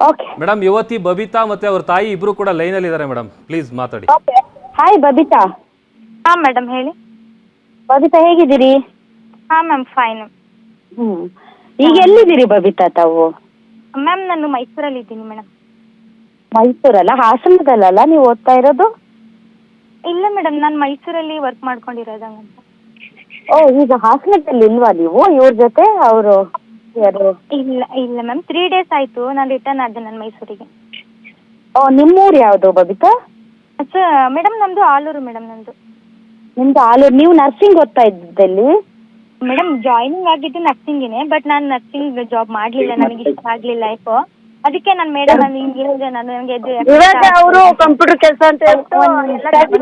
Okay madam ಯುವತಿ ಬಬಿತಾ ಮತ್ತೆ ಅವ್ರ ತಾಯಿ ಇಬ್ರು ಕೂಡ ಲೈನ್ ಅಲ್ಲಿ ಇದ್ದಾರೆ ಮೇಡಮ್ ಪ್ಲೀಸ್ ಮಾತಾಡಿ. Okay hi Babitha. ಹಾಂ ಮೇಡಮ್ ಹೇಳಿ. ಬಬಿತಾ ಹೇಗಿದ್ದೀರಿ? ಹಾಂ ಮ್ಯಾಮ್ ಫೈನ್ ಹ್ಮ್. ಈಗ ಎಲ್ಲಿದ್ದೀರಿ ಬಬಿತಾ ತಾವು? ಮ್ಯಾಮ್ ನಾನು ಮೈಸೂರಲ್ಲಿ ಇದ್ದೀನಿ ಮೇಡಮ್ ಮೈಸೂರಲ್ಲ? ಹಾಸನದಲ್ಲಲ್ಲ ನೀವು ಓದ್ತಾ ಇರೋದು? ಇಲ್ಲ ಮೇಡಮ್ ನಾನು ಮೈಸೂರಲ್ಲಿ ವರ್ಕ್ ಮಾಡ್ಕೊಂಡಿರೋದಂಗಂತ ಓ ಈಗ ಹಾಸನದಲ್ಲಿ ಇಲ್ವಾ ನೀವು? ಇವ್ರ ಜೊತೆ ಅವರು? ಯಾರು ಇಲ್ಲ ಇಲ್ಲ ಮ್ಯಾಮ್ ತ್ರೀ ಡೇಸ್ ಆಯ್ತು. ನಾನು ರಿಟರ್ನ್ ಆದೆ ನಾನು ಮೈಸೂರಿಗೆ. ಓ ನಿಮ್ಮೂರು ಯಾವುದು ಬಬಿತಾ? ಸರ್ ಮೇಡಮ್ ನಮ್ಮದು ಆಲೂರು ಮೇಡಮ್ ನಂದು ನಿಮ್ದು ಆಲೂರು. ನೀವು ನರ್ಸಿಂಗ್ ಓದ್ತಾ ಇದ್ದಲ್ಲಿ ಮೇಡಮ್ ಜಾಯ್ನಿಂಗ್ ಆಗಿದ್ದು ನರ್ಸಿಂಗಿನೇ ಬಟ್ ನಾನು ನರ್ಸಿಂಗ್ ಜಾಬ್ ಮಾಡ್ಲಿಲ್ಲ. ನನಗೆ ಇಷ್ಟ ಆಗಲಿಲ್ಲ ಲೈಫು ಅದಕ್ಕೆ ನಾನು ಮೇಡಮ್ ನಾನು ಹಿಂಗೆ ಹೇಳಿದೆ. ನಾನು ನನಗೆ ಇದು ಇವಾಗ ಅವರು ಕಂಪ್ಯೂಟರ್ ಕೆಲಸ ಅಂತ ಹೇಳ್ಬಿಟ್ಟು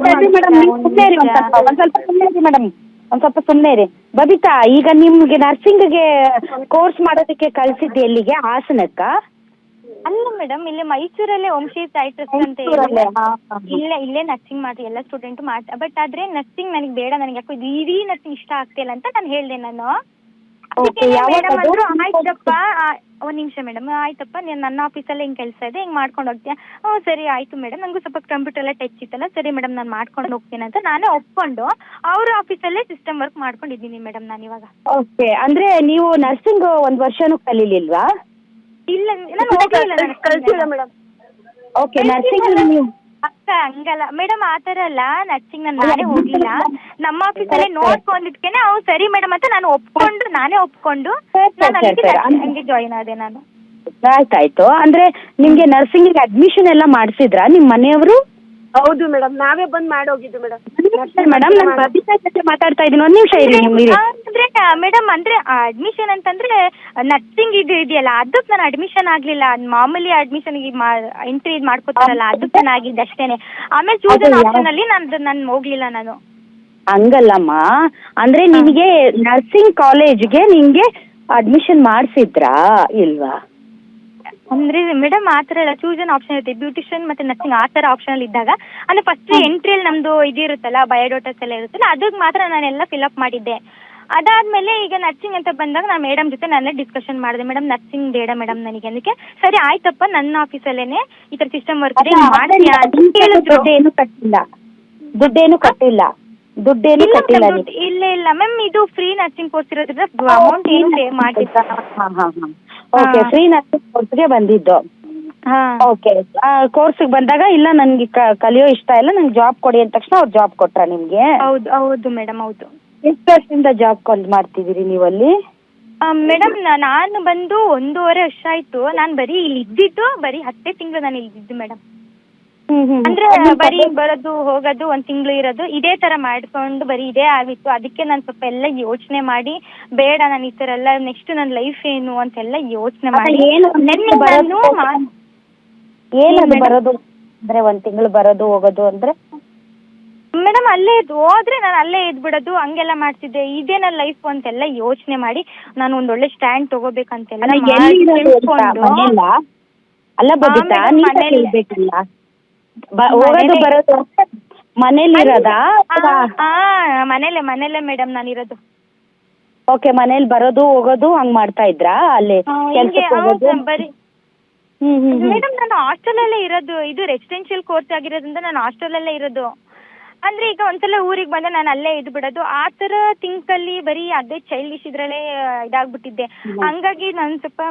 ಮೇಡಮ್ ಒಂದ್ ಸ್ವಲ್ಪ. ಸುಮ್ಮನೆ ಮೇಡಮ್ ಒಂದ್ ಸ್ವಲ್ಪ ಸುಮ್ಮನೆ ಇರಿ. ಬಬಿತಾ ಈಗ ನಿಮ್ಗೆ ನರ್ಸಿಂಗ್ಗೆ ಕೋರ್ಸ್ ಮಾಡೋದಕ್ಕೆ ಕಳ್ಸಿದ್ದೆ ಎಲ್ಲಿಗೆ? ಹಾಸನಕ್ಕ? ಅಲ್ಲ ಮೇಡಮ್ ಇಲ್ಲೇ ಮೈಸೂರಲ್ಲೇ ವಂಶಿ ಸೈಟ್ರಸ್ ಅಂತ ಹಾ. ಇಲ್ಲೇ ಇಲ್ಲೇ ನರ್ಸಿಂಗ್ ಮಾಡಿ ಎಲ್ಲ ಸ್ಟೂಡೆಂಟ್ ಮಾಡ್ತಾ ಬಟ್ ಆದ್ರೆ ನರ್ಸಿಂಗ್ ನನಗೆ ಬೇಡ ನನಗೆ ಯಾಕೋ ಇದು ಇಡೀ ನರ್ಸಿಂಗ್ ಇಷ್ಟ ಆಗ್ತಿಲ್ಲ ಅಂತ ನಾನು ಹೇಳ್ದೆ ನಾನು. ಮೇಡಮ್? ಅಂದ್ರು ಆಯ್ತಪ್ಪ. ಆ, ಒಂದ್ ನಿಮಿಷ ಮೇಡಮ್ ಆಯ್ತಪ್ಪ ನೀನ್ ನನ್ನ ಆಫೀಸಲ್ಲೇ ಹಿಂಗ್ ಕೆಲಸ ಇದೆ ಹಿಂಗ್ ಮಾಡ್ಕೊಂಡು ಹೋಗ್ತೀಯ? ಹ್ಞೂ ಸರಿ ಆಯ್ತು ಮೇಡಮ್ ನಂಗೂ ಸ್ವಲ್ಪ ಕಂಪ್ಯೂಟರ್ ಎಲ್ಲ ಟಚ್ ಇತ್ತಲ್ಲ ಸರಿ ಮೇಡಮ್ ನಾನು ಮಾಡ್ಕೊಂಡು ಹೋಗ್ತೀನಿ ಅಂತ ನಾನೇ ಒಪ್ಕೊಂಡು ಅವ್ರ ಆಫೀಸಲ್ಲೇ ಸಿಸ್ಟಮ್ ವರ್ಕ್ ಮಾಡ್ಕೊಂಡಿದ್ದೀನಿ ಮೇಡಮ್ ನಾನು ಇವಾಗ. ಓಕೆ ಅಂದ್ರೆ ನೀವು ನರ್ಸಿಂಗ್ ಒಂದ್ ವರ್ಷನೂ ಕಲೀಲಿಲ್ವಾ? ಇಲ್ಲ ನಾನು ಹೋಗ್ಲಿಲ್ಲ ಮೇಡಮ್ ಓಕೆ ನರ್ಸಿಂಗ್ ನೀವು ಅಕ್ಕ ಹಂಗಲ್ಲ. ಮೇಡಮ್ ಆ ಥರ ಅಲ್ಲ. ನರ್ಸಿಂಗ್ ನಾನು ನಾನೇ ಹೋಗ್ಲಿಲ್ಲ. ನಮ್ಮ ಆಫೀಸಲ್ಲೇ ನೋಡ್ಕೊಂಡಿದ್ಕೇನೆ ಅವ್ರು ಸರಿ ಮೇಡಮ್ ಅಂತ ನಾನು ಒಪ್ಕೊಂಡು ನಾನೇ ಒಪ್ಕೊಂಡು ನಾನು ಅಲ್ಲಿಗೆ ಜಾಯಿನ್ ಆದೆ ನಾನು. ಆಯ್ತಾಯ್ತು. ಅಂದ್ರೆ ನಿಮ್ಗೆ ನರ್ಸಿಂಗ್ ಅಡ್ಮಿಷನ್ ಎಲ್ಲ ಮಾಡಿಸಿದ್ರಾ? ನಿಮ್ ಮನೆಯವರು? ಹೌದು ಮೇಡಮ್ ನಾವೇ ಬಂದ್ ಮಾಡೋಗಿದ್ದು ಮೇಡಮ್ ಮೇಡಮ್ ನಾನು ಬಬಿತಾ ಜೊತೆ ಮಾತಾಡ್ತಾ ಇದ್ದೀನಿ ಒಂದ್ ನಿಮಿಷ ಇರಿ ನೀವು ಇರಿ. ಅಂದ್ರೆ ಮೇಡಮ್ ಅಂದ್ರೆ ಅಡ್ಮಿಷನ್ ಅಂತಂದ್ರೆ ನರ್ಸಿಂಗ್ ಇದು ಇದೆಯಲ್ಲ ಅದಕ್ಕೆ ನಾನು ಅಡ್ಮಿಷನ್ ಆಗ್ಲಿಲ್ಲ. ಮಾಮೂಲಿ ಅಡ್ಮಿಷನ್ ಎಂಟ್ರಿ ಇದು ಮಾಡ್ಕೋತಾರಲ್ಲ ಅದಕ್ಕೆ ನಾನು ಆಗಿದ್ದೆ ಅಷ್ಟೇನೆ. ಆಮೇಲೆ ಚೂಸನ್ ಆಪ್ಷನ್ ಅಲ್ಲಿ ನಾನು ನಾನು ಹೋಗ್ಲಿಲ್ಲ ನಾನು. ಹಂಗಲ್ಲಮ್ಮ ಅಂದ್ರೆ ನಿಮ್ಗೆ ನರ್ಸಿಂಗ್ ಕಾಲೇಜ್ಗೆ ನಿಂಗೆ ಅಡ್ಮಿಷನ್ ಮಾಡಿಸಿದ್ರಾ ಇಲ್ವಾ? ಅಂದ್ರೆ ಮೇಡಮ್ ಆ ಥರ ಎಲ್ಲ ಚೂಸನ್ ಆಪ್ಷನ್ ಇರುತ್ತೆ. ಬ್ಯೂಟಿಷಿಯನ್ ಮತ್ತೆ ನರ್ಸಿಂಗ್ ಆ ತರ ಆಪ್ಷನ್ ಇದ್ದಾಗ ಅಂದ್ರೆ ಫಸ್ಟ್ ಎಂಟ್ರಿ ಅಲ್ಲಿ ನಮ್ದು ಇದಿರುತ್ತಲ್ಲ ಬಯೋಡಾಟಾಸ್ ಎಲ್ಲ ಇರುತ್ತಲ್ಲ ಅದಕ್ಕೆ ಮಾತ್ರ ನಾನೆಲ್ಲ ಫಿಲಪ್ ಮಾಡಿದ್ದೆ. ಅದಾದ್ಮೇಲೆ ಈಗ ನರ್ಸಿಂಗ್ ಅಂತ ಬಂದಾಗ ನಾನು ಮೇಡಮ್ ಜೊತೆ ನಾನೇ ಡಿಸ್ಕಷನ್ ಮಾಡಿದೆ. ಮೇಡಮ್ ನರ್ಸಿಂಗ್ ಬೇಡ ಮೇಡಮ್ ನನಗೆ. ಅದಕ್ಕೆ ಸರಿ ಆಯ್ತಪ್ಪ ನನ್ನ ಆಫೀಸಲ್ಲೇನೆ ಈ ತರ ಸಿಸ್ಟಮ್ ವರ್ಕ್ ಇದೆ ಹಿಂಗ್ ಮಾಡ್ತೀಯಾ ಅಂತ ಕೇಳಿದ್ರು. ದುಡ್ಡೇನು ಕಟ್ಟಿಲ್ಲ. ದುಡ್ಡೇನು ಕಟ್ಟಿಲ್ಲ. ದುಡ್ಡೇನು ಕಟ್ಟಿಲ್ಲ ನೀವು. ಇಲ್ಲ ಇಲ್ಲ ಮ್ಯಾಮ್ ಇದು ಫ್ರೀ ನರ್ಸಿಂಗ್ ಕೋರ್ಸ್ ಇರೋದ್ರಿಂದ ಅಮೌಂಟ್ ಏನ್ ಪೇ ಮಾಡಿಲ್ಲ ಓಕೆ ಹಾ. ಫ್ರೀ ನರ್ಸಿಂಗ್ ಕೋರ್ಸ್ಗೆ ಬಂದಿದ್ದು. ಹಾ. ಓಕೆ ಕೋರ್ಸ್ಗೆ ಬಂದಾಗ ಇಲ್ಲ ನನ್ಗೆ ಕಲಿಯೋ ಇಷ್ಟ ಇಲ್ಲ ನಂಗೆ ಜಾಬ್ ಕೊಡಿ ಅಂದ ತಕ್ಷಣ ಅವ್ರು ಜಾಬ್ ಕೊಟ್ರ ನಿಮ್ಗೆ? ಹೌದು ಹೌದು ಮೇಡಮ್ ಹೌದು. ಎಷ್ಟು ವರ್ಷದಿಂದ ಜಾಬ್ ಕಾಲ್ ಮಾಡ್ತಿದ್ದೀರಿ ನೀವಲ್ಲಿ ಮೇಡಮ್ ನಾನು ಬಂದು ಒಂದೂವರೆ ವರ್ಷ ಆಯ್ತು. ನಾನು ಬರೀ ಇಲ್ಲಿ ಇದ್ದಿದ್ದು ಬರೀ ಹತ್ತೇ ತಿಂಗಳು ನಾನು ಇಲ್ಲಿ ಇದ್ದು ಮೇಡಮ್ ಅಂದ್ರೆ ಬರೀ ಬರೋದು ಹೋಗೋದು ಒಂದ್ ತಿಂಗಳು ಇರೋದು ಇದೇ ತರ ಮಾಡ್ಕೊಂಡು ಬರೀ ಇದೇ ಆಗಿತ್ತು. ಅದಕ್ಕೆ ನಾನು ಸ್ವಲ್ಪ ಎಲ್ಲ ಯೋಚನೆ ಮಾಡಿ ಬೇಡ ನಾನು ಈ ತರ ಎಲ್ಲ ನೆಕ್ಸ್ಟ್ ನನ್ನ ಲೈಫ್ ಏನು ಅಂತೆಲ್ಲ ಯೋಚನೆ ಮಾಡಿ. ಏನು ನೆನ್ನೆ ಬರೋದು? ನಾನು ಮಾ- ಏನದು ಬರೋದು ಅಂದ್ರೆ ಒಂದ್ ತಿಂಗಳು ಬರೋದು ಹೋಗೋದು ಅಂದ್ರೆ? ಮೇಡಮ್ ಅಲ್ಲೇ ಇದ್ದು ಹೋದ್ರೆ ನಾನು ಅಲ್ಲೇ ಇದ್ಬಿಡೋದು ಹಂಗೆಲ್ಲ ಮಾಡ್ತಿದ್ದೆ. ಇದೇ ನನ್ನ ಲೈಫ್ ಅಂತೆಲ್ಲ ಯೋಚನೆ ಮಾಡಿ ನಾನು ಒಂದ್ ಒಳ್ಳೆ ಸ್ಟ್ಯಾಂಡ್ ತಗೋಬೇಕಂತೆಲ್ಲ ಅಲ್ಲ ಎಲ್ಲಿ ಇರೋದು ಅಂತ ತಿಳ್ಕೊಂಡು- ಮನೆಯಲ್ಲ? ಅಲ್ಲ ಬಬಿತಾ ನೀನು ಮನೇಲಿ. ಬ- ಹೋಗೋದು ಮನೇಲಿ. ಬರೋದು ಮನೇಲಿ ಇರೋದಾ? ಹಾ ಮನೇಲೆ ಮನೇಲೆ ಮೇಡಮ್ ನಾನಿರೋದು ಓಕೆ ಮನೇಲಿ ಬರೋದು ಹೋಗೋದು ಹಂಗ್ ಮಾಡ್ತಾ ಇದ್ರಾ? ಅಲ್ಲಿ ಆ, ಹಿಂಗೆ ಕೆಲ್ಸಕ್ಕೆ ಹೋಗೋದು? ಹೌದು, ಬರೀ ಹ್ಮ್ ಹ್ಮ್ ಹ್ಮ್. ಮೇಡಮ್ ನಾನು ಹಾಸ್ಟೆಲಲ್ಲೇ ಇರೋದು. ಇದು ರೆಸಿಡೆನ್ಷಿಯಲ್ ಕೋರ್ಸ್ ಆಗಿರೋದ್ರಿಂದ ನಾನು ಹಾಸ್ಟೆಲಲ್ಲೇ ಇರೋದು. ಅಂದ್ರೆ ಈಗ ಒಂದ್ಸಲ ಊರಿಗೆ ಬಂದ್ರೆ ನಾನು ಅಲ್ಲೇ ಇದ್ ಬಿಡೋದು. ಆ ಥರ ಥಿಂಕಲ್ಲಿ ಬರೀ ಅದೇ ಚೈಲ್ಡಿಶ್ ಇದ್ರಲ್ಲೇ ಇದಾಗ್ಬಿಟ್ಟಿದ್ದೆ. ಹಂಗಾಗಿ ನಾನು ಸ್ವಲ್ಪ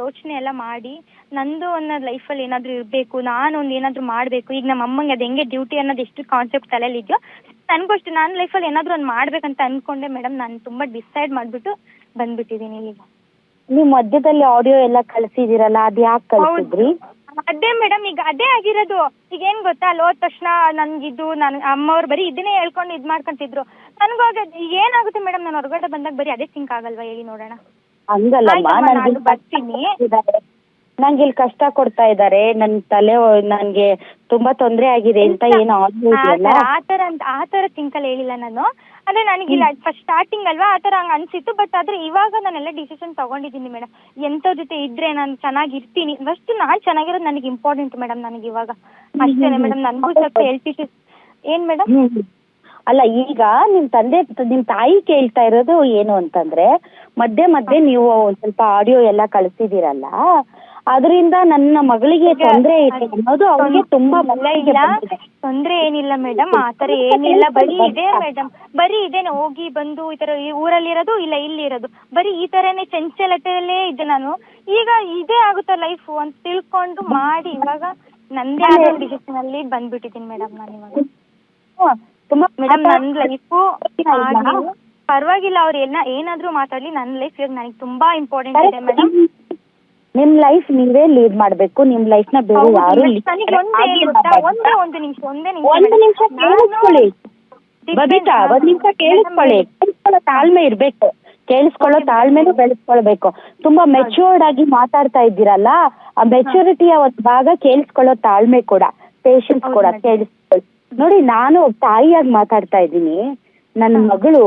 ಯೋಚನೆ ಎಲ್ಲ ಮಾಡಿ ನಂದು ಅನ್ನೋ ಲೈಫಲ್ಲಿ ಏನಾದರೂ ಇರಬೇಕು ನಾನು ಒಂದು ಏನಾದರೂ ಮಾಡಬೇಕು. ಈಗ ನಮ್ಮ ಅಮ್ಮಂಗೆ ಅದು ಹೆಂಗೆ ಡ್ಯೂಟಿ ಅನ್ನೋದು ಎಷ್ಟು ಕಾನ್ಸೆಪ್ಟ್ ತಲೆಯಲ್ಲಿ ಇದೆಯೋ ನನಗೂ ಅಷ್ಟೇ ನನ್ನ ಲೈಫಲ್ಲಿ ಏನಾದರೂ ಒಂದು ಮಾಡ್ಬೇಕಂತ ಅನ್ಕೊಂಡೆ ಮೇಡಮ್ ನಾನು ತುಂಬಾ ಡಿಸೈಡ್ ಮಾಡ್ಬಿಟ್ಟು ಬಂದ್ಬಿಟ್ಟಿದ್ದೀನಿ ಇಲ್ಲಿಗೆ ನೀವ್ ಮಧ್ಯದಲ್ಲಿ ಆಡಿಯೋ ಎಲ್ಲ ಕಳ್ಸಿದೀರಲ್ಲ ಅದ್ ಯಾಕೆ ಕಳ್ಸಿದ್ರಿ? ಅದೇ ಮೇಡಮ್ ಈಗ ಅದೇ ಆಗಿರೋದು. ಈಗ ಏನ್ ಗೊತ್ತಾ ಅಲ್ಲಿ ಹೋದ ತಕ್ಷಣ ನನ್ಗಿದು ನನ್ ಅಮ್ಮವ್ರು ಬರೀ ಇದನ್ನೇ ಹೇಳ್ಕೊಂಡು ಇದ್ ಮಾಡ್ಕೊಂತಿದ್ರು. ನನ್ಗೋಗ ಏನಾಗುತ್ತೆ ಮೇಡಮ್ ನಾನು ಹೊರಗಡೆ ಬಂದಾಗ ಬರೀ ಅದೇ ಸಿಂಕ್ ಆಗಲ್ವಾ? ಹೇಳಿ ನೋಡೋಣ. ಹಂಗಲ್ಲಮ್ಮ ಬರ್ತೀನಿ. ನಂಗೆ ಇಲ್ಲಿ ಕಷ್ಟ ಕೊಡ್ತಾ ಇದ್ದಾರೆ ನನ್ ತಲೆ ನನ್ಗೆ ತುಂಬಾ ತೊಂದರೆ ಆಗಿದೆ ಅಂತ ಏನು ಆತರ ಆ ಇದೆಯಲ್ಲ? ಥರ ಆ ಥರ ಅಂತ ಆತರ ತಿಂಕಲ್ ಹೇಳಿಲ್ಲ ನಾನು. ಅಂದ್ರೆ ಇಲ್ಲ ಫಸ್ಟ್ ಸ್ಟಾರ್ಟಿಂಗ್ ಅಲ್ವಾ ಆತರ ಹಂಗ ಅನ್ಸಿತ್ತು. ಬಟ್ ಆದ್ರೆ ಇವಾಗ ನಾನೆಲ್ಲ ಡಿಸಿಷನ್ ತಗೊಂಡಿದ್ದೀನಿ ಮೇಡಮ್ ಎಂತ ಜೊತೆ ಇದ್ರೆ ನಾನು ಚೆನ್ನಾಗಿರ್ತೀನಿ. ಫಸ್ಟ್ ನಾನ್ ಚೆನ್ನಾಗಿರೋದು ನನಗೆ ಇಂಪಾರ್ಟೆಂಟ್ ಮೇಡಮ್ ನನಗೆ ಇವಾಗ. ಅಷ್ಟೇನೆ ಮೇಡಮ್ ನನಗೂ ಸ್ವಲ್ಪ ಹೆಲ್ತ್ ಇಶ್ಯೂಸ್ ಏನ್ ಮೇಡಮ್. ಅಲ್ಲ ಈಗ ನಿಮ್ ತಂದೆ ನಿಮ್ ತಾಯಿ ಕೇಳ್ತಾ ಇರೋದು ಏನು ಅಂತಂದ್ರೆ ಮಧ್ಯೆ ಮಧ್ಯೆ ನೀವು ಒಂದ್ ಸ್ವಲ್ಪ ಆಡಿಯೋ ಎಲ್ಲ ಕಳ್ಸಿದಿರಲ್ಲ ಅದರಿಂದ ನನ್ನ ಮಗಳಿಗೆ ತೊಂದರೆ ಇದೆ ಅನ್ನೋದು ಅವಳಿಗೆ ತುಂಬಾ ಮನಸ್ಸಿಗೆ ಬಂದಿದೆ. ತೊಂದ್ರೆ ಏನಿಲ್ಲ ಮೇಡಮ್ ಆ ಥರ ಏನಿಲ್ಲ. ಬರೀ ಇದೆ ಮೇಡಮ್ ಬರೀ ಇದೇನೆ ಹೋಗಿ ಬಂದು ಈ ಥರ ಈ ಊರಲ್ಲಿರೋದು ಇಲ್ಲ ಇಲ್ಲಿರೋದು ಬರೀ ಈ ತರನೇ ಚಂಚಲತೆಯಲ್ಲೇ ಇದೆ ನಾನು. ಈಗ ಇದೇ ಆಗುತ್ತಾ ಲೈಫು ಅಂತ ತಿಳ್ಕೊಂಡು ಮಾಡಿ ಇವಾಗ ನಂದೇ ಆದ ಡಿಸಿಷನ್ ಅಲ್ಲಿ ಬಂದ್ಬಿಟ್ಟಿದ್ದೀನಿ ಮೇಡಮ್ ನಾನು ಇವಾಗ. ಮೇಡಮ್ ನನ್ನ ಲೈಫು. ಪರವಾಗಿಲ್ಲ ಅವ್ರು ಏನ ಏನಾದ್ರೂ ಮಾತಾಡ್ಲಿ ನನ್ನ ಲೈಫ್ ಇವಾಗ ನನಗೆ ತುಂಬಾ ಇಂಪಾರ್ಟೆಂಟ್ ಇದೆ ಮೇಡಮ್ ನಿಮ್ ಲೈಫ್ ನೀವೇ ಲೀಡ್ ಮಾಡ್ಬೇಕು. ನಿಮ್ ಲೈಫ್ನ ಬೇರೆ ಯಾರು ಒಂದೇ ನಿಮಿಷ ಒಂದೇ ನಿಮಿಷ ಒಂದು ನಿಮಿಷ ನಾನು ಕೇಳಿಸ್ಕೊಳ್ಳಿ. ಬಬಿತಾ ಒಂದ್ ನಿಮಿಷ ಕೇಳಿಸ್ಕೊಳ್ಳಿ. ಕೇಳಿಸ್ಕೊಳ್ಳೋ ತಾಳ್ಮೆ ಇರ್ಬೇಕು. ಕೇಳಿಸ್ಕೊಳ್ಳೋ ತಾಳ್ಮೆನೂ ಬೆಳೆಸ್ಕೊಳ್ಬೇಕು. ತುಂಬಾ ಮೆಚ್ಯೂರ್ಡ್ ಆಗಿ ಮಾತಾಡ್ತಾ ಇದ್ದೀರಲ್ಲ ಆ ಮೆಚೂರಿಟಿಯ ಒಂದು ಭಾಗ ಕೇಳಿಸ್ಕೊಳ್ಳೋ ತಾಳ್ಮೆ ಕೂಡ ಪೇಶನ್ಸ್ ಕೂಡ. ಕೇಳಿಸ್ಕೊಳ್ಳಿ. ನೋಡಿ ನಾನು ತಾಯಿಯಾಗಿ ಮಾತಾಡ್ತಾ ಇದ್ದೀನಿ. ನನ್ನ ಮಗಳು.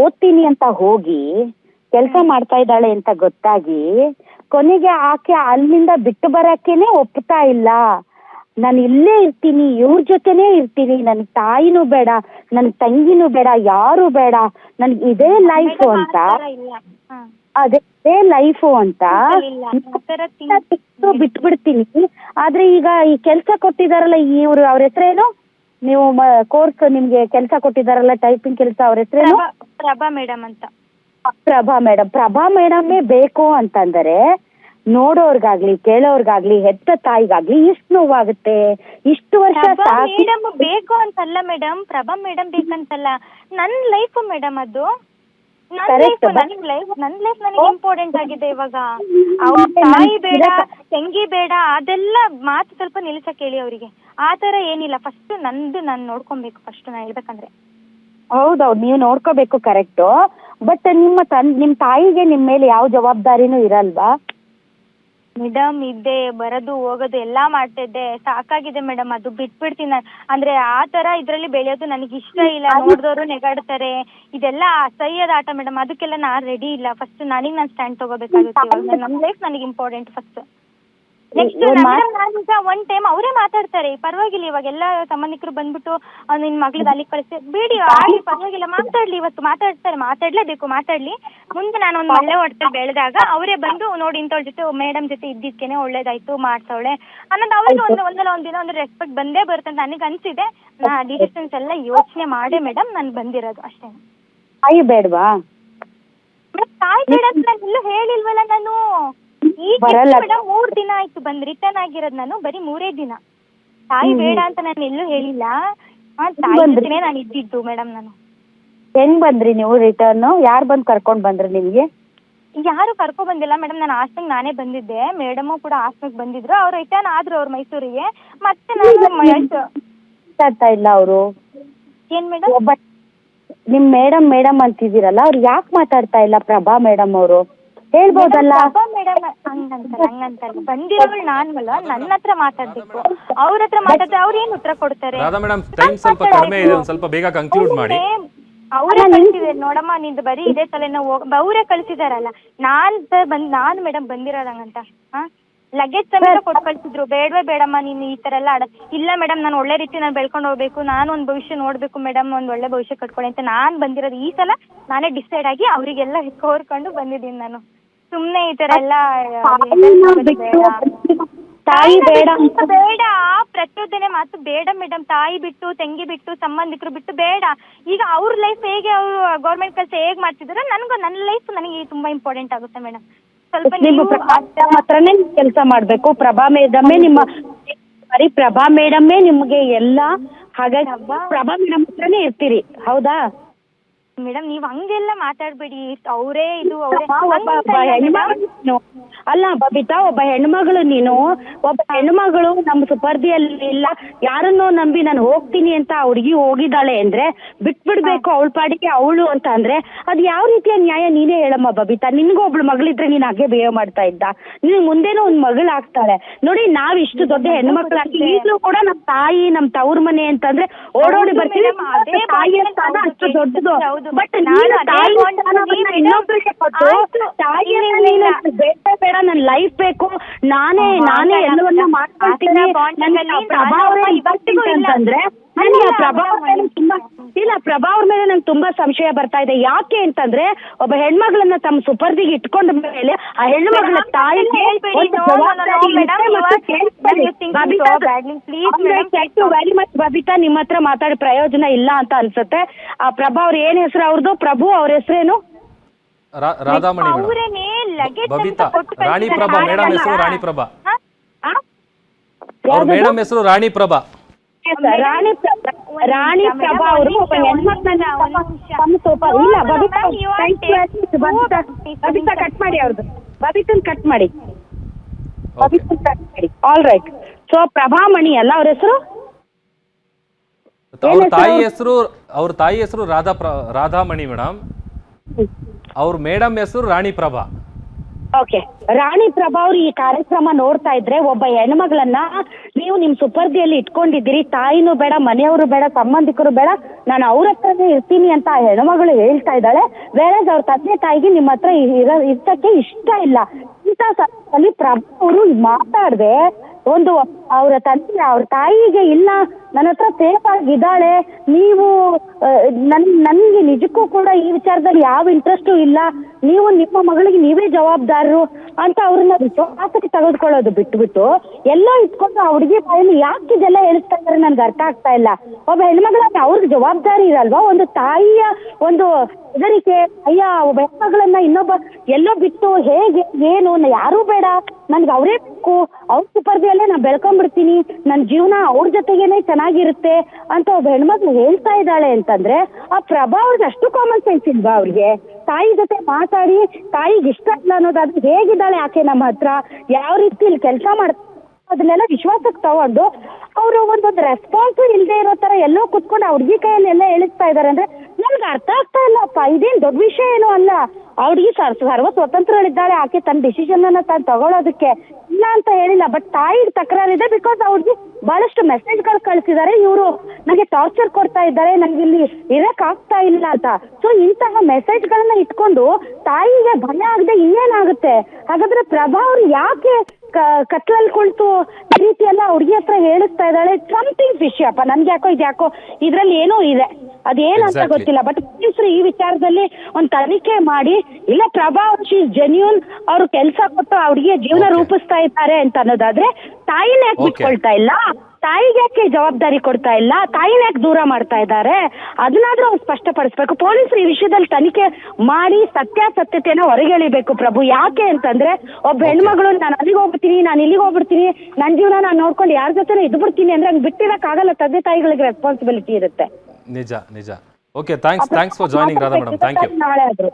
ಓದ್ತೀನಿ ಅಂತ ಹೋಗಿ ಕೆಲಸ ಮಾಡ್ತಾ ಇದ್ದಾಳೆ ಅಂತ ಗೊತ್ತಾಗಿ ಕೊನೆಗೆ ಆಕೆ ಅಲ್ಲಿಂದ ಬಿಟ್ಟು ಬರಕ್ಕೇನೆ ಒಪ್ತಾ ಇಲ್ಲ. ನಾನು ಇಲ್ಲೇ ಇರ್ತೀನಿ ಇವ್ರ ಜೊತೆನೇ ಇರ್ತೀನಿ. ನನ್ ತಾಯಿನೂ ಬೇಡ ನನ್ ತಂಗಿನೂ ಬೇಡ ಯಾರು ಬೇಡ. ನನ್ ಇದೇ ಲೈಫು ಅಂತ. ಅದೇ ಲೈಫು ಅಂತ. ಬಿಟ್ಬಿಡ್ತೀನಿ. ಆದ್ರೆ ಈಗ ಈ ಕೆಲಸ ಕೊಟ್ಟಿದಾರಲ್ಲ ಇವ್ರು ಅವ್ರ ಹೆಸರೇನು? ನೀವು ಕೋರ್ಸ್ ನಿಮ್ಗೆ ಕೆಲಸ ಕೊಟ್ಟಿದಾರಲ್ಲ ಟೈಪಿಂಗ್ ಕೆಲಸ ಅವ್ರ ಹೆಸರೇನು? ಪ್ರಭಾ ಮೇಡಮ್ ಅಂತ. ಪ್ರಭಾ ಮೇಡಮ್ ಪ್ರಭಾ ಮೇಡಮ್ಮೇ ಬೇಕು ಅಂತಂದರೆ ನೋಡೋರ್ಗಾಗ್ಲಿ ಕೇಳೋರ್ಗಾಗ್ಲಿ ಹೆತ್ತ ತಾಯಿಗಾಗ್ಲಿ ಇಷ್ಟು ನೋವಾಗುತ್ತೆ. ಇಷ್ಟು ವರ್ಷ ಪ್ರಭಾ ಸಾಕಿ. ಮೇಡಮ್ ಬೇಕು ಅಂತಲ್ಲ ಮೇಡಮ್ ಪ್ರಭಾ ಮೇಡಮ್ ಬೇಕಂತಲ್ಲ. ನನ್ನ ಲೈಫ್ ಮೇಡಮ್ ಅದು. Correct, ಲೈಫ್ but- ಲೈಫ್ ನನ್ನ ಲೈಫ್ ನನಗೆ ಇಂಪಾರ್ಟೆಂಟ್ ಆಗಿದೆ ಇವಾಗ. ಅವ್ರ ತಾಯಿ ನನ್- ಬೇಡ ತಂಗಿ ಬೇಡ ಅದೆಲ್ಲ ಮಾತು ಸ್ವಲ್ಪ ನಿಲ್ಸಕ್ ಹೇಳಿ ಅವರಿಗೆ. ಆತರ ಏನಿಲ್ಲ. ಫಸ್ಟ್ ನಂದು ನಾನು ನೋಡ್ಕೊಬೇಕು ಫಸ್ಟ್ ನಾನು ಹೇಳ್ಬೇಕಂದ್ರೆ. ಹೌದೌದು ನೀವು ನೋಡ್ಕೋಬೇಕು ಕರೆಕ್ಟು. ಬಟ್ ನಿಮ್ಮ ತನ್ ನಿಮ್ಮ ತಾಯಿಗೆ ನಿಮ್ಮ ಮೇಲೆ ಯಾವ ಜವಾಬ್ದಾರಿನೂ ಇರಲ್ವಾ? ಮೇಡಮ್ ಇದ್ದೆ ಬರೋದು ಹೋಗೋದು ಎಲ್ಲಾ ಮಾಡ್ತಿದ್ದೆ. ಸಾಕಾಗಿದೆ ಮೇಡಮ್ ಅದು ಬಿಟ್ಬಿಡ್ತೀನಿ ನಾನು. ಅಂದ್ರೆ ಆ ತರ ಇದ್ರಲ್ಲಿ ಬೆಳೆಯೋದು ನನಗೆ ಇಷ್ಟ ಇಲ್ಲ. ನೋಡಿದವರು ನೆಗಾಡ್ತಾರೆ. ಇದೆಲ್ಲ ಅಸಹ್ಯದ ಆಟ ಮೇಡಮ್. ಅದಕ್ಕೆಲ್ಲ ನಾನ್ ರೆಡಿ ಇಲ್ಲ. ಫಸ್ಟ್ ನನಗೆ ನಾನು ಸ್ಟ್ಯಾಂಡ್ ತಗೋಬೇಕಾಗುತ್ತೆ. ಇವಾಗ ನನ್ನ ಲೈಫ್ ನನಗೆ ಇಂಪಾರ್ಟೆಂಟ್ ಫಸ್ಟ್ ನೆಕ್ಸ್ಟ್ ನಾನೀಗ ಒನ್ ಟೈಮ್ ಅವರೇ ಮಾತಾಡ್ತಾರೆ. ಪರವಾಗಿಲ್ಲ ಇವಾಗ ಎಲ್ಲ ಸಂಬಂಧಿಕರು ಬಂದ್ಬಿಟ್ಟು ನಿನ್ ಮಗ್ಳದ್ ಅಲ್ಲಿಗೆ ಕಳಿಸಿ ಬಿಡಿ ಆಗ್ಲಿ ಪರವಾಗಿಲ್ಲ ಮಾತಾಡ್ಲಿ ಇವತ್ತು. ಮಾತಾಡ್ತಾರೆ ಮಾತಾಡ್ಲೇಬೇಕು ಮಾತಾಡ್ಲಿ. ಮುಂದೆ ನಾನು ಒಂದು ಒಳ್ಳೆ ಹೊಟ್ಟೆ ಬೆಳೆದಾಗ ಅವರೇ ಬಂದು ನೋಡಿ ಇಂಥವ್ರ ಜೊತೆ ಮೇಡಮ್ ಜೊತೆ ಇದ್ದಿದ್ಕೇನೆ ಒಳ್ಳೇದಾಯ್ತು ಮಾಡ್ತಾವಳೆ ಅನ್ನೋದು ಅವ್ರಿಗೆ ಒಂದು ಒಂದಲ್ಲ ಒಂದಿನ ಒಂದು ರೆಸ್ಪೆಕ್ಟ್ ಬಂದೇ ಬರುತ್ತೆ ಅಂತ ನನಗೆ ಅನ್ಸಿದೆ. ನಾ ಡಿಸಿಷನ್ಸ್ ಎಲ್ಲ ಯೋಚನೆ ಮಾಡಿ ಮೇಡಮ್ ನಾನು ಬಂದಿರೋದು ಅಷ್ಟೇ. ತಾಯಿ ಬೇಡವಾ? ಮೇಡಮ್ ತಾಯಿ ಬೇಡ ಅಂತ ನಾನು ಎಲ್ಲೂ ಹೇಳಿಲ್ವಲ್ಲ ನಾನು? ಈಗ ಬರಲ್ಲ. ಮೇಡಮ್ ಮೂರ್ ದಿನ ಆಯ್ತು ಬಂದ್ ರಿಟರ್ನ್ ಆಗಿರೋದ್ ನಾನು ಬರೀ ಮೂರೇ ದಿನ. ತಾಯಿ ಬೇಡ ಅಂತ ನಾನು ಎಲ್ಲೂ ಹೇಳಿಲ್ಲ. ಆ, ತಾಯಿ ಬಂದ್ರಿ? ಜೊತೆನೇ ನಾನು ಇದ್ದಿದ್ದು ಮೇಡಮ್ ನಾನು. ಹೆಂಗ್ ಬಂದ್ರಿ ನೀವು ರಿಟರ್ನ್ ಯಾರು ಬಂದ್ ಕರ್ಕೊಂಡ್ ಬಂದ್ರಿ ನಿಮ್ಗೆ? ಯಾರು ಕರ್ಕೊ ಬಂದಿಲ್ಲ ಮೇಡಮ್ ನಾನು ಹಾಸ್ಟೆಲ್ ನಾನೇ ಬಂದಿದ್ದೆ. ಮೇಡಮ್ ಕೂಡ ಹಾಸ್ಟೆಲ್ ಬಂದಿದ್ರು. ಅವ್ರು ರಿಟರ್ನ್ ಆದ್ರು ಅವ್ರು ಮೈಸೂರಿಗೆ. ಮತ್ತೆ ನಾನು ಮಾತಾಡ್ತಾ ಇಲ್ಲ ಅವರು? ಏನ್ ಮೇಡಮ್ ಒಬ್ಬ ನಿಮ್ ಮೇಡಮ್ ಮೇಡಮ್ ಅಂತಿದ್ದೀರಲ್ಲ ಅವ್ರು ಯಾಕೆ ಮಾತಾಡ್ತಾ ಇಲ್ಲ ಪ್ರಭಾ ಮೇಡಮ್ ಅವರು? ಹೇಳ್ಬೋದಲ್ಲ. ಮೇಡಮ್ ಹಂಗಂತಲ್ಲ ಹಂಗಂತಲ್ಲ ಬಂದಿರೋಳು ನಾನ್ವಲ್ಲ ನನ್ನ ಹತ್ರ ಮಾತಾಡ್ಬೇಕು. ಅವ್ರ ಹತ್ರ ಮಾತಾಡಿದ್ರೆ ಅವ್ರು ಏನ್ ಉತ್ತರ ಕೊಡ್ತಾರೆ? ರಾಧಾ ಮೇಡಮ್ ಟೈಮ್ ಸ್ವಲ್ಪ ಕಡಿಮೆ ಇದೆ ಒಂದು ಸ್ವಲ್ಪ ಬೇಗ ಕನ್ಕ್ಲೂಡ್ ಮಾಡಿ. ಅವರೇ ಕಳ್ಸಿದಾರೆ ನೋಡಮ್ಮ ನಿಂದು ಬರೀ ಇದೇ ತಲೆನೋವು ಅವರೇ ಕಳ್ಸಿದಾರಲ್ಲ. ನಾನ್ ಸರ್ ಬಂದ್ ನಾನ್ ಮೇಡಮ್ ಬಂದಿರೋದಂಗಂತ ಹಾ? ಲಗೇಜ್ ಸಮೇತ ಕೊಟ್ಟು ಕಳ್ಸಿದ್ರು. ಬೇಡವೇ ಬೇಡಮ್ಮ ನೀನು ಈ ತರ ಎಲ್ಲ ಆಡ ಇಲ್ಲ ಮೇಡಮ್ ನಾನು ಒಳ್ಳೆ ರೀತಿ ನಾನು ಬೆಳ್ಕೊಂಡು ಹೋಗ್ಬೇಕು. ನಾನು ಒಂದು ಭವಿಷ್ಯ ನೋಡ್ಬೇಕು ಮೇಡಮ್ ಒಂದು ಒಳ್ಳೆ ಭವಿಷ್ಯ ಕಟ್ಕೊಳ್ಳಿ ಅಂತ ನಾನ್ ಬಂದಿರೋದು ಈ ಸಲ ನಾನೇ ಡಿಸೈಡ್ ಆಗಿ ಅವರಿಗೆಲ್ಲ ಕೋರ್ಕೊಂಡು ಬಂದಿದ್ದೀನಿ ನಾನು. ಸುಮ್ನೆ ಈ ತರ ಎಲ್ಲ ತಾಯಿ ಬೇಡ ಅಂತ. ಬೇಡ. ಪ್ರಚೋದನೆ ಮಾತು ಬೇಡ ಮೇಡಮ್. ತಾಯಿ ಬಿಟ್ಟು ತಂಗಿ ಬಿಟ್ಟು ಸಂಬಂಧಿಕರು ಬಿಟ್ಟು ಬೇಡ. ಈಗ ಅವ್ರ ಲೈಫ್ ಹೇಗೆ ಅವರು ಗೌರ್ಮೆಂಟ್ ಕೆಲಸ ಹೇಗ್ ಮಾಡ್ತಿದ್ರು ನನಗೂ ನನ್ನ ಲೈಫ್ ನನಗೆ ತುಂಬಾ ಇಂಪಾರ್ಟೆಂಟ್ ಆಗುತ್ತೆ ಮೇಡಮ್. ಸ್ವಲ್ಪ ನಿಮ್ಮ ನೀವು ಹತ್ರನೇ ಕೆಲಸ ಮಾಡ್ಬೇಕು. ಪ್ರಭಾ ಮೇಡಮೇ ನಿಮ್ಮ ಬರಿ ಪ್ರಭಾ ಮೇಡಮ್ ನಿಮ್ಗೆ ಎಲ್ಲಾ ಹಾಗಾಗಿ ಪ್ರಭಾ ಮೇಡಮ್ ಹತ್ರನೇ ಇರ್ತೀರಿ. ಹೌದಾ? ಮೇಡಮ್ ನೀವ್ ಹಂಗೆಲ್ಲ ಮಾತಾಡ್ಬೇಡಿ. ಅವರೇ ಇದು ಅವರೇ ಒಬ್ಬ ಒಬ್ಬ ಹೆಣ್ಮಗಳು ನೀನು. ಅಲ್ಲ ಬಬಿತಾ ಒಬ್ಬ ಹೆಣ್ಮಗಳು ನೀನು. ಒಬ್ಬ ಹೆಣ್ಮಗಳು ನಮ್ಮ ಸುಪರ್ದಿಯಲ್ಲಿ ಇಲ್ಲ. ಯಾರನ್ನೋ ನಂಬಿ ನಾನು ಹೋಗ್ತೀನಿ ಅಂತ ಆ ಹುಡುಗಿ ಹೋಗಿದ್ದಾಳೆ ಅಂದ್ರೆ ಬಿಟ್ಬಿಡ್ಬೇಕು ಅವಳ ಪಾಡಿಗೆ ಅವಳು ಅಂತ ಅಂದ್ರೆ ಅದು ಯಾವ ರೀತಿಯ ನ್ಯಾಯ ನೀನೇ ಹೇಳಮ್ಮ ಬಬಿತಾ ನಿನ್ಗೂ ಒಬ್ಳು ಮಗಳಿದ್ರೆ ನೀನ್ ಹಾಗೆ ಬಿಹೇವ್ ಮಾಡ್ತಾ ಇದ್ದ. ನಿನ್ ಮುಂದೆನೂ ಒಂದ್ ಮಗಳು ಆಗ್ತಾಳೆ. ನೋಡಿ ನಾವ್ ಇಷ್ಟು ದೊಡ್ಡ ಹೆಣ್ಮಕ್ಳಾಗಿ ಈಗಲೂ ಕೂಡ ನಮ್ ತಾಯಿ ನಮ್ ತವ್ರ ಮನೆ ಅಂತಂದ್ರೆ ಓಡೋಡಿ ಹೌದು ಬರ್ತೀವಿ. madam, ಅದೇ ಸ್ಥಾನ ಅಷ್ಟು ದೊಡ್ಡದು. ಹೌದು. ಬಟ್ ನಾನು. ಬೇಡ ಬೇಡ ನನ್ ಲೈಫ್ ಬೇಕು ನಾನೇ ನಾನೇ ಎಲ್ಲವನ್ನ. ಮಾಡ್ಕೊಳ್ತೀನಿ ಇವತ್ತಿಗೂ ಇಲ್ಲ bond ನನ್ಗೆ ಆ ಮೇಲೆ ತುಂಬಾ ಇಲ್ಲ ಪ್ರಭಾವ ಮೇಲೆ ನಂಗೆ ತುಂಬಾ ಸಂಶಯ ಬರ್ತಾ ಇದೆ. ಯಾಕೆ ಅಂತಂದ್ರೆ ಒಬ್ಬ ಹೆಣ್ಮಗಳನ್ನ ತಮ್ಮ ಸುಪರ್ದಿಗೆ ಇಟ್ಕೊಂಡ ಮೇಲೆ ಆ ಹೆಣ್ಮಗಳ ತಾಯಿ ತಾಯಿಗೆ. ಒಂದು ಜವಾಬ್ದಾರಿ ಇರುತ್ತೆ you ಮತ್ತು you thinking Babitha, madam, thank you very much Babitha ನಿಮ್ಮ ಹತ್ರ ಮಾತಾಡಿ ಪ್ರಯೋಜನ ಇಲ್ಲ ಅಂತ ಅನ್ಸುತ್ತೆ. ಆ ಪ್ರಭಾ ಅವ್ರ ಏನ್ ಹೆಸರು ಅವ್ರದ್ದು ಪ್ರಭು ಅವ್ರ ಹೆಸರೇನು? ರಾ- ರಾಧಾಮಣಿ ಮೇಡಮ್. ಅವರೇನೆ ಲಗೇಜ್ ಬಬಿತಾ ರಾಣಿ ಪ್ರಭಾ ಮೇಡಮ್ ಹೆಸರು ರಾಣಿ ಪ್ರಭಾ ಆ? ಅವ್ರ ಮೇಡಮ್ ಹೆಸರು ರಾಣಿ ಪ್ರಭಾ. ರಾಣಿ ರಾಣಿ ಪ್ರಭಾ ಅವರು ಒಬ್ಬ ಹೆಣ್ಮಕ್ಳನ್ನ ತಮ್ಮ- ಸೋಪ ಇಲ್ಲ ಬಬಿತಾ ಬಬಿತಾ ಕಟ್ ಮಾಡಿ ಅವ್ರದ್ದು. ಬಬಿತನ್ ಕಟ್ ಮಾಡಿ. ಬಬಿತನ್ ಕಟ್ ಮಾಡಿ. ಆಲ್ ರೈಟ್ ಸೊ ಪ್ರಭಾಮಣಿ ಅಲ್ಲ ಅವ್ರ ಹೆಸರು? ಅವ್ರ ತಾಯಿ ಹೆಸರು ಅವ್ರ ತಾಯಿ ಹೆಸರು ರಾಧಾ ಪ್ರ ರಾಧಾಮಣಿ ಮೇಡಮ್. ಅವ್ರ ಮೇಡಮ್ ಹೆಸರು ರಾಣಿ ಪ್ರಭಾ. ಓಕೆ ರಾಣಿ ಪ್ರಭಾ ಅವ್ರು ಈ ಕಾರ್ಯಕ್ರಮ ನೋಡ್ತಾ ಇದ್ರೆ ಒಬ್ಬ ಹೆಣ್ಮಗಳನ್ನ ನೀವು ನಿಮ್ ಸುಪರ್ದಿಯಲ್ಲಿ ಇಟ್ಕೊಂಡಿದ್ದೀರಿ, ತಾಯಿನೂ ಬೇಡ, ಮನೆಯವರು ಬೇಡ, ಸಂಬಂಧಿಕರು ಬೇಡ, ನಾನು ಅವ್ರ ಹತ್ರನೇ ಇರ್ತೀನಿ ಅಂತ ಆ ಹೆಣ್ಮಗಳು ಹೇಳ್ತಾ ಇದ್ದಾಳೆ. ಬೇರೆ ಅವ್ರ ತಂದೆ ತಾಯಿಗೆ ನಿಮ್ಮ ಹತ್ರ ಇರ, ಇರ್ತಕ್ಕೆ ಇಷ್ಟ ಇಲ್ಲ. ಇಂಥ ಸಂದರ್ಭದಲ್ಲಿ ಪ್ರಭು ಅವರು ಮಾತಾಡದೆ, ಒಂದು ಅವರ ತಂದೆ, ಅವ್ರ ತಾಯಿಗೆ ಇಲ್ಲ. ನನ್ನ ಹತ್ರ ಸೇಫ್ ಆಗಿದ್ದಾಳೆ ನೀವು ನನ್ಗೆ ನಿಜಕ್ಕೂ ಕೂಡ ಈ ವಿಚಾರದಲ್ಲಿ ಯಾವ ಇಂಟ್ರೆಸ್ಟು ಇಲ್ಲ. ನೀವು ನಿಮ್ಮ ಮಗಳಿಗೆ ನೀವೇ ಜವಾಬ್ದಾರರು ಅಂತ ಅವ್ರನ್ನ ವಿಶ್ವಾಸಕ್ಕೆ ತೆಗೆದುಕೊಳ್ಳೋದು ಬಿಟ್ಬಿಟ್ಟು ಎಲ್ಲೋ ಇಟ್ಕೊಂಡು ಆ ಹುಡುಗಿ ಬಾಯಲ್ಲಿ ಯಾಕೆ ಇದೆಲ್ಲ ಹೇಳಿಸ್ತಾ ಇದ್ದಾರೆ ನನ್ಗೆ ಅರ್ಥ ಆಗ್ತಾ ಇಲ್ಲ. ಒಬ್ಬ ಹೆಣ್ಮಗಳನ್ನ ಅವ್ರಿಗೆ ಜವಾಬ್ದಾರಿ ಇರಲ್ವಾ? ಒಂದು ತಾಯಿಯ ಒಂದು ಹೆದರಿಕೆ, ಅಯ್ಯ, ಒಬ್ಬ ಹೆಣ್ಮಗಳನ್ನ ಇನ್ನೊಬ್ಬ ಎಲ್ಲೋ ಬಿಟ್ಟು ಹೇಗೆ, ಏನು ಯಾರು ಬೇಡ. ನನ್ಗೆ ಅವರೇ ಬೇಕು. ಅವ್ರ ಸುಪರ್ದಿಯಲ್ಲೇ ನಾ ಬೆಳ್ಕೊಂಡ್ಬಿಡ್ತೀನಿ. ನನ್ನ ಜೀವನ ಅವ್ರ ಜೊತೆಗೇನೆ ಚೆನ್ನಾಗಿರುತ್ತೆ ಅಂತ ಒಬ್ಬ ಹೆಣ್ಮಕ್ಳು ಹೇಳ್ತಾ ಇದ್ದಾಳೆ ಅಂತಂದ್ರೆ ಆ ಪ್ರಭಾ ಅವ್ರಿಗೆ ಅಷ್ಟು ಕಾಮನ್ ಸೆನ್ಸ್ ಇಲ್ವಾ ಅವ್ರಿಗೆ? ತಾಯಿ ಜೊತೆ ಮಾತಾಡಿ, ತಾಯಿಗೆ ಇಷ್ಟ ಇಲ್ಲ ಅನ್ನೋದಾದ್ರೆ ಹೇಗಿದ್ದಾಳೆ ಆಕೆ ನಮ್ಮ ಹತ್ರ? ಯಾವ ರೀತಿ ಕೆಲಸ ಮಾಡ್ತಾ ಅದನ್ನೆಲ್ಲ ವಿಶ್ವಾಸಕ್ಕೆ ತಗೊಂಡು ಅವರು ಒಂದೊಂದು ರೆಸ್ಪಾನ್ಸ್ ಇಲ್ಲದೆ ಇರೋ ತರ ಎಲ್ಲೋ ಕುತ್ಕೊಂಡು ಆ ಹುಡುಗಿ ಕೈಯಲ್ಲಿ ಎಲ್ಲ ಹೇಳಿಸ್ತಾ ಇದಾರೆ ಅಂದ್ರೆ ನನ್ಗೆ ಅರ್ಥ ಆಗ್ತಾ ಇಲ್ಲಪ್ಪ, ಇದೇನ್ ದೊಡ್ಡ ವಿಷಯ ಏನು ಅಲ್ಲ. ಆ ಹುಡುಗಿ ಸರ್ ಸರ್ವ ಸ್ವತಂತ್ರಳಿದ್ದಾಳೆ ಆಕೆ ತನ್ನ ಡಿಸಿಷನ್ ಅನ್ನ ತಾನು ತಗೊಳೋದಕ್ಕೆ ಇಲ್ಲ ಅಂತ ಹೇಳಿಲ್ಲ. ಬಟ್ ತಾಯಿ ತಕರಾರಿದೆ ಬಿಕಾಸ್ ಆ ಹುಡುಗಿ ಬಹಳಷ್ಟು ಮೆಸೇಜ್ಗಳು ಕಳಿಸಿದ್ದಾರೆ. ಇವರು ನನಗೆ ಟಾರ್ಚರ್ ಕೊಡ್ತಾ ಇದ್ದಾರೆ ನನಗೆ ಇಲ್ಲಿ ಇರಕ್ ಆಗ್ತಾ ಇಲ್ಲ ಅಂತ. ಸೊ ಇಂತಹ ಮೆಸೇಜ್ಗಳನ್ನ ಇಟ್ಕೊಂಡು ತಾಯಿಗೆ ಭಯ ಆಗದೆ ಇನ್ನೇನಾಗುತ್ತೆ? ಹಾಗಾದ್ರೆ ಪ್ರಭಾ ಅವ್ರು ಯಾಕೆ ಕತ್ಲಲ್ಲಿ ಕುಳಿತು ಈ ರೀತಿ ಎಲ್ಲ ಹುಡುಗಿ ಹತ್ರ ಹೇಳಿಸ್ತಾ ಇದ್ದಾಳೆ. ಸಮಥಿಂಗ್ ಫಿಶ್ ಅಪ್ಪ. ನನ್ಗೆ ಯಾಕೋ ಇದು ಯಾಕೋ ಇದ್ರಲ್ಲಿ ಏನೋ ಇದೆ. ಅದೇನಂತ. ಗೊತ್ತಿಲ್ಲ. ಬಟ್ ಪೊಲೀಸರು ಈ ವಿಚಾರದಲ್ಲಿ ಒಂದು ತನಿಖೆ ಮಾಡಿ ಇಲ್ಲ ಪ್ರಭಾ ಶಿ ಜೆನ್ಯೂನ್ ಅವ್ರು ಕೆಲಸ ಕೊಟ್ಟು ಆ ಹುಡುಗಿಯ ಜೀವನ ರೂಪಿಸ್ತಾ ಇದ್ದಾರೆ ಅಂತ ಅನ್ನೋದಾದ್ರೆ ತಾಯಿನ ಯಾಕೆ. ಬಿಟ್ಕೊಳ್ತಾ ಇಲ್ಲ? ತಾಯಿಗೆ ಯಾಕೆ ಜವಾಬ್ದಾರಿ ಕೊಡ್ತಾ ಇಲ್ಲ? ತಾಯಿನ ಯಾಕೆ ದೂರ ಮಾಡ್ತಾ ಇದ್ದಾರೆ? ಅದನ್ನಾದ್ರೂ ಅವ್ರು ಸ್ಪಷ್ಟಪಡಿಸ್ಬೇಕು. ಪೊಲೀಸರು ಈ ವಿಷಯದಲ್ಲಿ ತನಿಖೆ ಮಾಡಿ ಸತ್ಯಾಸತ್ಯತೆನ ಹೊರಗೆಳಿಬೇಕು ಪ್ರಭು. ಯಾಕೆ ಅಂತಂದ್ರೆ ಒಬ್ಬ ಹೆಣ್ಮಗಳು ನಾನು ಅಲ್ಲಿಗೆ ಹೋಗ್ಬಿಡ್ತೀನಿ ನಾನು ಇಲ್ಲಿಗೆ ಹೋಗ್ಬಿಡ್ತೀನಿ ನನ್ನ ಜೀವನ ನಾನು ನೋಡ್ಕೊಂಡು ಯಾರ ಜೊತೆ ಇದ್ ಬಿಡ್ತೀನಿ ಅಂದ್ರೆ ಹಂಗೆ ಬಿಟ್ಟಿರಕ್ಕಾಗಲ್ಲ. ತಂದೆ ತಾಯಿಗಳಿಗೆ ರೆಸ್ಪಾನ್ಸಿಬಿಲಿಟಿ ಇರುತ್ತೆ. ನಿಜ ನಿಜ. Okay thanks thanks for joining Radha madam thank you ನಾಳೆ ಆದ್ರು.